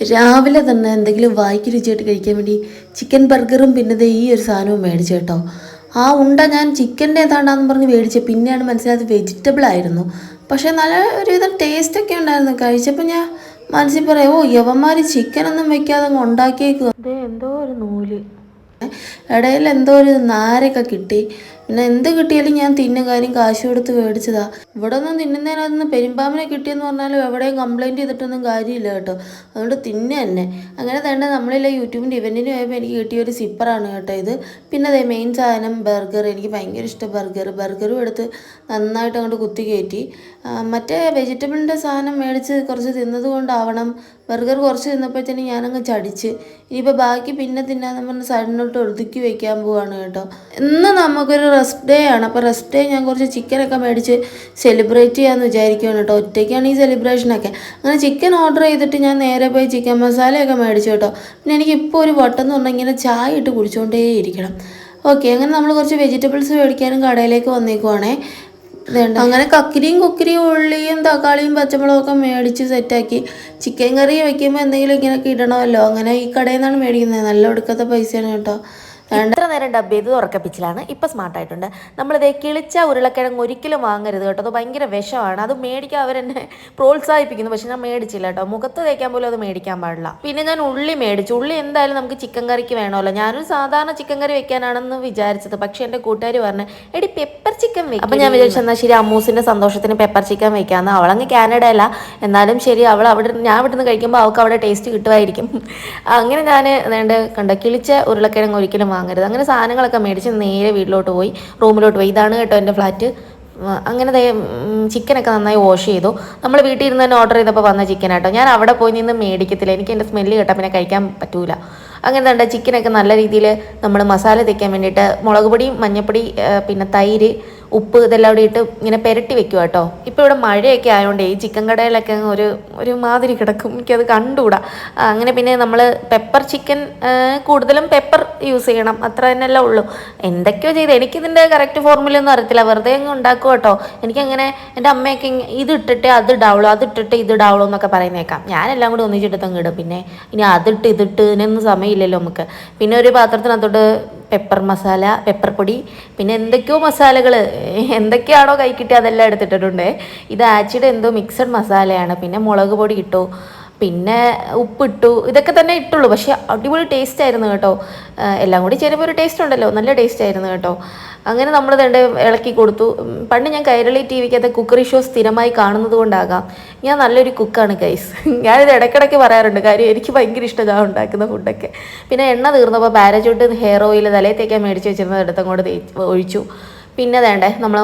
രാവിലെ തന്നെ എന്തെങ്കിലും വായിക്ക് രുചിയായിട്ട് കഴിക്കാൻ വേണ്ടി ചിക്കൻ ബർഗറും പിന്നെ ഈ ഒരു സാധനവും മേടിച്ചു കേട്ടോ. ആ ഉണ്ട ഞാൻ ചിക്കന്റെ ഏതാണ്ടാന്ന് പറഞ്ഞ് മേടിച്ചത് പിന്നെയാണ് മനസ്സിലായത് വെജിറ്റബിൾ ആയിരുന്നു. പക്ഷേ നല്ല ഒരുവിധം ടേസ്റ്റ് ഒക്കെ ഉണ്ടായിരുന്നു. കഴിച്ചപ്പോൾ ഞാൻ മനസ്സിൽ പറയാം ഓ യവന്മാർ ചിക്കനൊന്നും വെക്കാതെ അങ്ങ് ഉണ്ടാക്കിയേക്കുക എന്തോ ഒരു നൂൽ. ഇടയിൽ എന്തോ ഒരു നാരൊക്കെ കിട്ടി. പിന്നെ എന്ത് കിട്ടിയാലും ഞാൻ തിന്നും കാര്യം കാശ് കൊടുത്ത് മേടിച്ചതാ. ഇവിടെ ഒന്നും തിന്നുന്നതിനകത്തുനിന്ന് പെരുമ്പാമ്പിനെ കിട്ടിയെന്ന് പറഞ്ഞാലും എവിടെയും കംപ്ലൈന്റ് ചെയ്തിട്ടൊന്നും കാര്യമില്ല കേട്ടോ. അതുകൊണ്ട് തിന്ന തന്നെ അങ്ങനെ തന്നെ നമ്മളില്ല യൂട്യൂബിന്റെ ഇവന്റിന് പോയപ്പോൾ എനിക്ക് കിട്ടിയ ഒരു സിപ്പറാണ് കേട്ടോ ഇത്. പിന്നെ അതേ മെയിൻ സാധനം ബർഗർ എനിക്ക് ഭയങ്കര ഇഷ്ടം ബർഗർ ബർഗറും എടുത്ത് നന്നായിട്ട് അങ്ങോട്ട് കുത്തി കയറ്റി. മറ്റേ വെജിറ്റബിളിന്റെ സാധനം മേടിച്ച് കുറച്ച് തിന്നത് കൊണ്ടാവണം. ബർഗർ കുറച്ച് തിന്നപ്പോഴത്തേനും ഞാനങ്ങ് ചടിച്ച്. ഇനിയിപ്പോൾ ബാക്കി പിന്നെ തിന്നാന്ന് പറഞ്ഞ് സൈഡിനോട്ട് ഒതുക്കി വയ്ക്കാൻ പോവാണ് കേട്ടോ. ഇന്ന് നമുക്കൊരു റെസ്റ്റ് ഡേ ആണ്. അപ്പോൾ റെസ്റ്റ് ഡേ ഞാൻ കുറച്ച് ചിക്കനൊക്കെ മേടിച്ച് സെലിബ്രേറ്റ് ചെയ്യാമെന്ന് വിചാരിക്കുകയാണ് കേട്ടോ ഒറ്റയ്ക്കാണ് ഈ സെലിബ്രേഷനൊക്കെ അങ്ങനെ ചിക്കൻ ഓർഡർ ചെയ്തിട്ട് ഞാൻ നേരെ പോയി ചിക്കൻ മസാലയൊക്കെ മേടിച്ചു കേട്ടോ പിന്നെ എനിക്കിപ്പോൾ ഒരു വട്ടം എന്ന് പറഞ്ഞാൽ ഇങ്ങനെ ചായ ഇട്ട് കുടിച്ചുകൊണ്ടേ ഇരിക്കണം. ഓക്കെ അങ്ങനെ നമ്മൾ കുറച്ച് വെജിറ്റബിൾസ് മേടിക്കാനും കടയിലേക്ക് വന്നേക്കുവാണേ. അങ്ങനെ കക്കിരിയും കുക്കിരിയും ഉള്ളിയും തക്കാളിയും പച്ചമുളകും ഒക്കെ മേടിച്ച് സെറ്റാക്കി ചിക്കൻ കറി വെക്കുമ്പോൾ എന്തെങ്കിലും ഇങ്ങനെയൊക്കെ ഇടണമല്ലോ. അങ്ങനെ ഈ കടയിൽ നിന്നാണ് മേടിക്കുന്നത്. നല്ല ഒടുക്കത്തെ പൈസയാണ് കേട്ടോ. ഇത്ര നേരം ഡബ് ചെയ്ത് ഉറക്കപ്പിച്ചിലാണ് ഇപ്പൊ സ്മാർട്ട് ആയിട്ടുണ്ട്. നമ്മളിത് കിളിച്ച ഉരുളക്കിഴങ്ങ് ഒരിക്കലും വാങ്ങരുത് കേട്ടോ. അത് ഭയങ്കര വിഷമാണ്. അത് മേടിക്കാൻ അവരെന്നെ പ്രോത്സാഹിപ്പിക്കുന്നു. പക്ഷെ ഞാൻ മേടിച്ചില്ല കേട്ടോ. മുഖത്ത് തേക്കാൻ പോലും അത് മേടിക്കാൻ പാടില്ല. പിന്നെ ഞാൻ ഉള്ളി മേടിച്ചു. ഉള്ളി എന്തായാലും നമുക്ക് ചിക്കൻ കറിക്ക് വേണമല്ലോ. ഞാനൊരു സാധാരണ ചിക്കൻ കറി വെക്കാനാണെന്ന് വിചാരിച്ചത്. പക്ഷെ എന്റെ കൂട്ടുകാർ പറഞ്ഞു എടി പെപ്പർ ചിക്കൻ വെക്കും. അപ്പം ഞാൻ വിചാരിച്ചു എന്നാൽ ശരി അമ്മൂസിന്റെ സന്തോഷത്തിന് പെപ്പർ ചിക്കൻ വെക്കാമെന്ന് അവളങ്ങ് കാനഡയല്ല എന്നാലും ശരി അവൾ അവിടെ ഞാൻ ഇവിടുന്ന് കഴിക്കുമ്പോൾ അവൾക്ക് അവിടെ ടേസ്റ്റ് കിട്ടുമായിരിക്കും. അങ്ങനെ ഞാൻ കണ്ട കിളിച്ച ഉരുളക്കിഴങ്ങ് ഒരിക്കലും വാങ്ങരുത്. അങ്ങനെ സാധനങ്ങളൊക്കെ മേടിച്ച് നേരെ വീട്ടിലോട്ട് പോയി റൂമിലോട്ട് പോയി. ഇതാണ് കേട്ടോ എന്റെ ഫ്ലാറ്റ്. അങ്ങനെ ചിക്കനൊക്കെ നന്നായി വാഷ് ചെയ്തു. നമ്മൾ വീട്ടിൽ ഇരുന്ന് തന്നെ ഓർഡർ ചെയ്തപ്പോൾ വന്ന ചിക്കൻ കേട്ടോ. ഞാൻ അവിടെ പോയി നിന്ന് മേടിക്കത്തില്ല. എനിക്ക് എന്റെ സ്മെല്ല് കേട്ടാൽ പിന്നെ കഴിക്കാൻ പറ്റൂല. അങ്ങനെ തന്നെ ചിക്കനൊക്കെ നല്ല രീതിയിൽ നമ്മൾ മസാല തേക്കാൻ വേണ്ടിയിട്ട് മുളക് പൊടി മഞ്ഞപ്പൊടി പിന്നെ തൈര് ഉപ്പ് ഇതെല്ലാം കൂടി ഇട്ട് ഇങ്ങനെ പെരട്ടി വെക്കുക കേട്ടോ ഇപ്പോൾ ഇവിടെ മഴയൊക്കെ ആയതുകൊണ്ട് ഈ ചിക്കൻ കടയിലൊക്കെ ഒരു ഒരു മാതിരി കിടക്കും. എനിക്കത് കണ്ടുകൂടാ. അങ്ങനെ പിന്നെ നമ്മൾ പെപ്പർ ചിക്കൻ കൂടുതലും പെപ്പർ യൂസ് ചെയ്യണം. അത്ര തന്നെയല്ലേ ഉള്ളൂ. എന്തൊക്കെയോ ചെയ്ത്. എനിക്കിതിന്റെ കറക്റ്റ് ഫോർമുലയൊന്നും അറിയത്തില്ല. വെറുതെ അങ്ങ് ഉണ്ടാക്കും കേട്ടോ എനിക്കങ്ങനെ എന്റെ അമ്മയൊക്കെ ഇത് ഇട്ടിട്ട് അത് ഇടാവുള്ളൂ അത് ഇട്ടിട്ട് ഇത് ഇടാവുള്ളൂ എന്നൊക്കെ പറയുന്നേക്കാം. ഞാനെല്ലാം കൂടി ഒന്നിച്ചിട്ട് അങ്ങ് ഇടും. പിന്നെ ഇനി അതിട്ട് ഇതിട്ട് ഇതിനൊന്നും സമയമില്ലല്ലോ നമുക്ക്. പിന്നെ ഒരു പാത്രത്തിനകത്തോട്ട് പെപ്പർ മസാല പെപ്പർ പൊടി പിന്നെ എന്തൊക്കെയോ മസാലകൾ എന്തൊക്കെയാണോ കൈ കിട്ടി അതെല്ലാം എടുത്തിട്ടിട്ടുണ്ട്. ഇത് ആച്ചിയുടെ എന്തോ മിക്സഡ് മസാലയാണ് പിന്നെ മുളക് പൊടി ഇട്ടു. പിന്നെ ഉപ്പിട്ടു ഇതൊക്കെ തന്നെ ഇട്ടുള്ളൂ. പക്ഷേ അടിപൊളി ടേസ്റ്റ് ആയിരുന്നു കേട്ടോ. എല്ലാം കൂടി ചേരുമ്പോൾ ഒരു ടേസ്റ്റ് ഉണ്ടല്ലോ. നല്ല ടേസ്റ്റ് ആയിരുന്നു കേട്ടോ. അങ്ങനെ നമ്മൾ തന്നെ ഇളക്കി കൊടുത്തു. പണ്ട് ഞാൻ കൈരളി ടി വിക്കകത്ത് കുക്കറി ഷോ സ്ഥിരമായി കാണുന്നത് കൊണ്ടാകാം. ഞാൻ നല്ലൊരു കുക്കാണ് ഗൈസ് ഞാനിത് ഇടയ്ക്കിടയ്ക്ക് പറയാറുണ്ട്. കാര്യം എനിക്ക് ഭയങ്കര ഇഷ്ടമാണ് ഉണ്ടാക്കുന്ന ഫുഡൊക്കെ പിന്നെ എണ്ണ തീർന്നപ്പോൾ പാരച്ചൂട്ട് ഹെയർ ഓയിൽ തലയിൽ തേക്കാൻ മേടിച്ച് വെച്ചിരുന്നത് എടുത്തങ്ങോട്ട് ഒഴിച്ചു. പിന്നെ വേണ്ടേ നമ്മൾ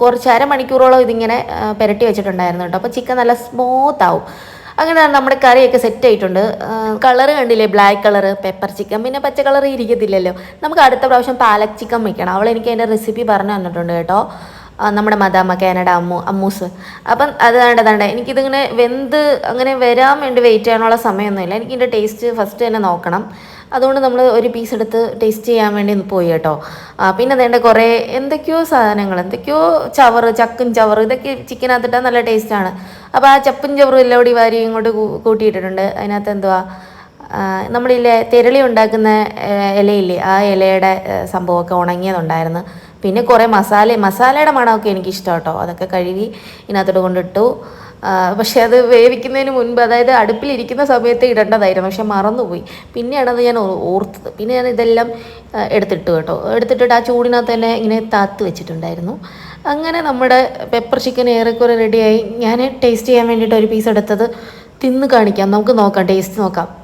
കുറച്ച് അരമണിക്കൂറോളം ഇതിങ്ങനെ പുരട്ടി വെച്ചിട്ടുണ്ടായിരുന്നു കേട്ടോ. അപ്പോൾ ചിക്കൻ നല്ല സ്മൂത്ത് ആവും. അങ്ങനെ നമ്മുടെ കറിയൊക്കെ സെറ്റ് ആയിട്ടുണ്ട്. കളർ കണ്ടില്ലേ? ബ്ലാക്ക് കളർ പെപ്പർ ചിക്കൻ പിന്നെ പച്ച കളർ ഇരിക്കത്തില്ലല്ലോ. നമുക്ക് അടുത്ത പ്രാവശ്യം പാലക് ചിക്കൻ വെക്കണം. അവൾ എനിക്ക് അതിന്റെ റെസിപ്പി പറഞ്ഞു തന്നിട്ടുണ്ട് കേട്ടോ. നമ്മുടെ മദാമ കാനഡ അമ്മു അമ്മൂസ്. അപ്പം അത് വേണ്ടതാണ്ട് എനിക്കിതിങ്ങനെ വെന്ത് അങ്ങനെ വരാൻ വേണ്ടി വെയിറ്റ് ചെയ്യാനുള്ള സമയമൊന്നുമില്ല എനിക്കിതിന്റെ ടേസ്റ്റ് ഫസ്റ്റ് തന്നെ നോക്കണം. അതുകൊണ്ട് നമ്മൾ ഒരു പീസ് എടുത്ത് ടേസ്റ്റ് ചെയ്യാൻ വേണ്ടി പോയി കേട്ടോ. പിന്നെ അതേണ്ട കുറേ എന്തൊക്കെയോ സാധനങ്ങൾ എന്തൊക്കെയോ ചവറ് ചക്കും ചവറ് ഇതൊക്കെ ചിക്കനകത്തിട്ടാൽ നല്ല ടേസ്റ്റാണ് അപ്പോൾ ആ ചപ്പും ചവറും എല്ലാം കൂടി വാരി ഇങ്ങോട്ട് കൂട്ടിയിട്ടിട്ടുണ്ട്. അതിനകത്ത് എന്തുവാ? നമ്മളില്ലേ തെരളി ഉണ്ടാക്കുന്ന ഇലയില്ലേ ആ ഇലയുടെ സംഭവമൊക്കെ ഉണങ്ങിയതുണ്ടായിരുന്നു. പിന്നെ കുറേ മസാല മസാലയുടെ മണമൊക്കെ എനിക്കിഷ്ടം കേട്ടോ അതൊക്കെ കഴുകി ഇതിനകത്തോട്ട് കൊണ്ടിട്ടു. പക്ഷെ അത് വേവിക്കുന്നതിന് മുൻപ് അതായത് അടുപ്പിലിരിക്കുന്ന സമയത്ത് ഇടേണ്ടതായിരുന്നു. പക്ഷെ മറന്നുപോയി. പിന്നെയാണ് അത് ഞാൻ ഓർത്തത്. പിന്നെ ഞാൻ ഇതെല്ലാം എടുത്തിട്ടു കേട്ടോ. എടുത്തിട്ടിട്ട് ആ ചൂടിനകത്ത് തന്നെ ഇങ്ങനെ താത്ത് വെച്ചിട്ടുണ്ടായിരുന്നു. അങ്ങനെ നമ്മുടെ പെപ്പർ ചിക്കൻ ഏറെക്കുറെ റെഡിയായി ഞാൻ ടേസ്റ്റ് ചെയ്യാൻ വേണ്ടിയിട്ട് ഒരു പീസ് എടുത്തത് തിന്ന് കാണിക്കാം. നമുക്ക് നോക്കാം ടേസ്റ്റ് നോക്കാം.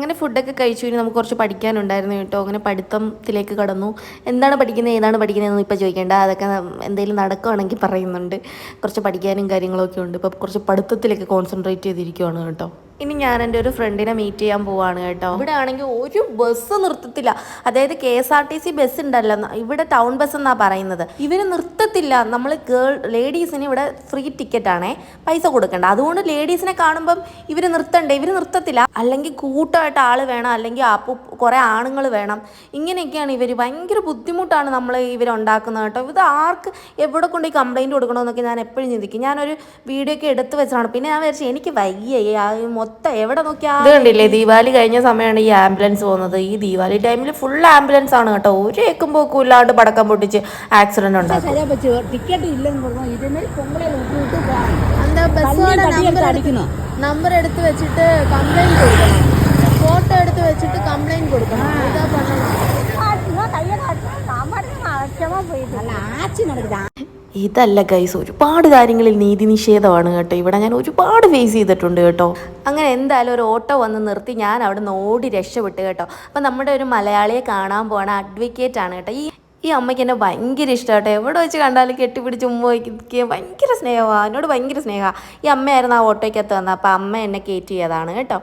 അങ്ങനെ ഫുഡൊക്കെ കഴിച്ചു ഇനി നമുക്ക് കുറച്ച് പഠിക്കാനുണ്ടായിരുന്നു കേട്ടോ. അങ്ങനെ പഠിത്തത്തിലേക്ക് കടന്നു. എന്താണ് പഠിക്കുന്നത് ഏതാണ് പഠിക്കുന്നതെന്ന് ഇപ്പോൾ ചോദിക്കേണ്ട. അതൊക്കെ എന്തെങ്കിലും നടക്കുകയാണെങ്കിൽ പറയുന്നുണ്ട്. കുറച്ച് പഠിക്കാനും കാര്യങ്ങളൊക്കെ ഉണ്ട്. ഇപ്പോൾ കുറച്ച് പഠിത്തത്തിലേക്ക് കോൺസെൻട്രേറ്റ് ചെയ്തിരിക്കുവാണ് കേട്ടോ. ഇനി ഞാൻ എന്റെ ഒരു ഫ്രണ്ടിനെ മീറ്റ് ചെയ്യാൻ പോവാണ് കേട്ടോ. ഇവിടെ ആണെങ്കിൽ ഒരു ബസ് നിർത്തത്തില്ല. അതായത് K S R T C bus ഉണ്ടല്ലോ. ഇവിടെ ടൗൺ ബസ് എന്നാ പറയുന്നത്. ഇവർ നിർത്തത്തില്ല. നമ്മൾ ഗേൾ ലേഡീസിന് ഇവിടെ ഫ്രീ ടിക്കറ്റ് ആണേ പൈസ കൊടുക്കണ്ട. അതുകൊണ്ട് ലേഡീസിനെ കാണുമ്പം ഇവർ നിർത്തണ്ടേ? ഇവർ നിർത്തത്തില്ല. അല്ലെങ്കിൽ കൂട്ടമായിട്ട് ആൾ വേണം. അല്ലെങ്കിൽ അപ്പു കുറേ ആണുങ്ങൾ വേണം. ഇങ്ങനെയൊക്കെയാണ് ഇവർ ഭയങ്കര ബുദ്ധിമുട്ടാണ് നമ്മൾ ഇവരുണ്ടാക്കുന്നത് കേട്ടോ. ഇത് ആർക്ക് എവിടെ കൊണ്ട് ഈ കംപ്ലൈന്റ് കൊടുക്കണമെന്നൊക്കെ ഞാൻ എപ്പോഴും ചിന്തിക്കും. ഞാനൊരു വീഡിയോ ഒക്കെ എടുത്ത് വെച്ചതാണ്. പിന്നെ ഞാൻ വിചാരിച്ചു എനിക്ക് വയ്യ. മൊത്തം എവിടെ നോക്കിയാൽ ഇത് കണ്ടില്ലേ ദീപാവലി കഴിഞ്ഞ സമയമാണ് ഈ ആംബുലൻസ് പോകുന്നത് ഈ ദീപാവലി ടൈമിൽ ഫുൾ ആംബുലൻസ് ആണ് കേട്ടോ ഒരു ഏക്കും പോക്കും ഇല്ലാണ്ട് പടക്കം പൊട്ടിച്ച് ആക്സിഡന്റ് ഉണ്ടാകും ടിക്കറ്റ് ഇല്ലെന്ന് പറഞ്ഞു ഇതിനെ പൊങ്കളെ നമ്പർ എടുത്ത് വെച്ചിട്ട് കംപ്ലൈന്റ് കൊടുക്കണം ഫോട്ടോ എടുത്ത് വെച്ചിട്ട് കംപ്ലൈന്റ് കൊടുക്കണം ഇതാ പറഞ്ഞത് ക്ഷമ അല്ല ആച്ചി നടക്കുന്നത് ഇതല്ല ഗൈസ് ഒരുപാട് കാര്യങ്ങളിൽ നീതി നിഷേധമാണ് കേട്ടോ. ഇവിടെ ഞാൻ ഒരുപാട് ഫേസ് ചെയ്തിട്ടുണ്ട് കേട്ടോ. അങ്ങനെ എന്തായാലും ഒരു ഓട്ടോ വന്ന് നിർത്തി ഞാൻ അവിടെ നിന്ന് ഓടി രക്ഷപ്പെട്ട് കേട്ടോ. അപ്പം നമ്മുടെ ഒരു മലയാളിയെ കാണാൻ പോണ അഡ്വക്കേറ്റ് ആണ് കേട്ടോ. ഈ ഈ അമ്മയ്ക്ക് എന്നെ ഭയങ്കര ഇഷ്ടമാട്ടോ എവിടെ വെച്ച് കണ്ടാലും കെട്ടിപ്പിടിച്ച് ഉമ്മ വയ്ക്കുക ഭയങ്കര സ്നേഹമാണ് എന്നോട് ഭയങ്കര സ്നേഹമാണ് ഈ അമ്മയായിരുന്നു ആ ഓട്ടോയ്ക്കകത്ത് വന്നത്. അപ്പം അമ്മ എന്നെ കയറ്റിയതാണ് കേട്ടോ.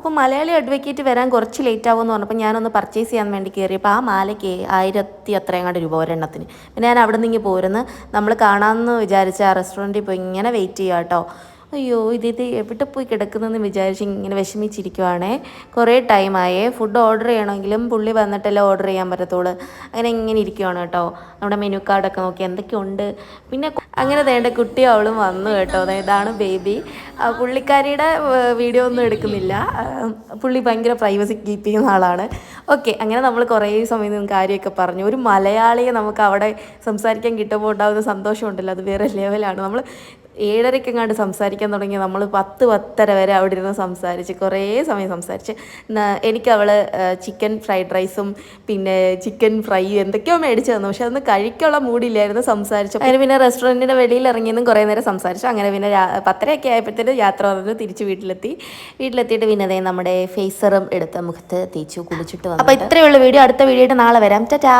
അപ്പോൾ മലയാളി അഡ്വക്കേറ്റ് വരാൻ കുറച്ച് ലേറ്റ് ആവുമെന്ന് പറഞ്ഞപ്പോൾ ഞാനൊന്ന് പർച്ചേസ് ചെയ്യാൻ വേണ്ടി കയറിയപ്പോൾ ആ മാലയ്ക്ക് ആയിരത്തി അത്രയും രൂപ ഒരെണ്ണത്തിന്. പിന്നെ ഞാൻ അവിടെ നിന്ന് പോരുന്ന്. നമ്മൾ കാണാമെന്ന് വിചാരിച്ച ആ റെസ്റ്റോറന്റിൽ പോയി ഇങ്ങനെ വെയിറ്റ് ചെയ്യുക കേട്ടോ. അയ്യോ ഇത് ഇത് എവിടെ പോയി കിടക്കുന്നതെന്ന് വിചാരിച്ച് ഇങ്ങനെ വിഷമിച്ചിരിക്കുവാണേ. കുറേ ടൈമായേ ഫുഡ് ഓർഡർ ചെയ്യണമെങ്കിലും പുള്ളി വന്നിട്ടല്ലേ ഓർഡർ ചെയ്യാൻ പറ്റത്തുള്ളൂ. അങ്ങനെ ഇങ്ങനെ ഇരിക്കുവാണ് കേട്ടോ. നമ്മുടെ മെനു കാർഡൊക്കെ നോക്കി എന്തൊക്കെയുണ്ട്? പിന്നെ അങ്ങനെ വേണ്ട കുട്ടി അവളും വന്നു കേട്ടോ. ഇതാണ് ബേബി. പുള്ളിക്കാരിയുടെ വീഡിയോ ഒന്നും എടുക്കുന്നില്ല. പുള്ളി ഭയങ്കര പ്രൈവസി കീപ്പ് ചെയ്യുന്ന ആളാണ്. ഓക്കെ അങ്ങനെ നമ്മൾ കുറേ സമയം നിന്ന് കാര്യമൊക്കെ പറഞ്ഞു. ഒരു മലയാളിയെ നമുക്ക് അവിടെ സംസാരിക്കാൻ കിട്ടുമ്പോൾ ഉണ്ടാകുന്ന സന്തോഷമുണ്ടല്ലോ. അത് വേറെ ലെവലാണ് നമ്മൾ ഏഴരയ്ക്കെങ്ങാണ്ട് സംസാരിക്കാൻ തുടങ്ങി. നമ്മൾ പത്ത് പത്തര വരെ അവിടെ ഇരുന്ന് സംസാരിച്ച് കുറേ സമയം സംസാരിച്ച്. എനിക്ക് അവൾ ചിക്കൻ ഫ്രൈഡ് റൈസും പിന്നെ ചിക്കൻ ഫ്രൈ എന്തൊക്കെയോ മേടിച്ചു തന്നു. പക്ഷെ അതൊന്നും കഴിക്കാനുള്ള മൂടില്ലായിരുന്നു സംസാരിച്ചു അങ്ങനെ പിന്നെ റെസ്റ്റോറന്റിന്റെ വെളിയിൽ ഇറങ്ങിയെന്നും കുറേ നേരം സംസാരിച്ചു. അങ്ങനെ പിന്നെ പത്തരയൊക്കെ ആയപ്പോഴത്തേന് യാത്ര പറഞ്ഞു തിരിച്ച് വീട്ടിലെത്തി. വീട്ടിലെത്തിയിട്ട് പിന്നെ അതേ നമ്മുടെ ഫേസറും എടുത്ത് മുഖത്ത് തേച്ചു കുളിച്ചിട്ട് വന്നു അപ്പോൾ ഇത്രയുള്ള വീഡിയോ. അടുത്ത വീഡിയോ ആയിട്ട് നാളെ വരാം. ടാറ്റാ.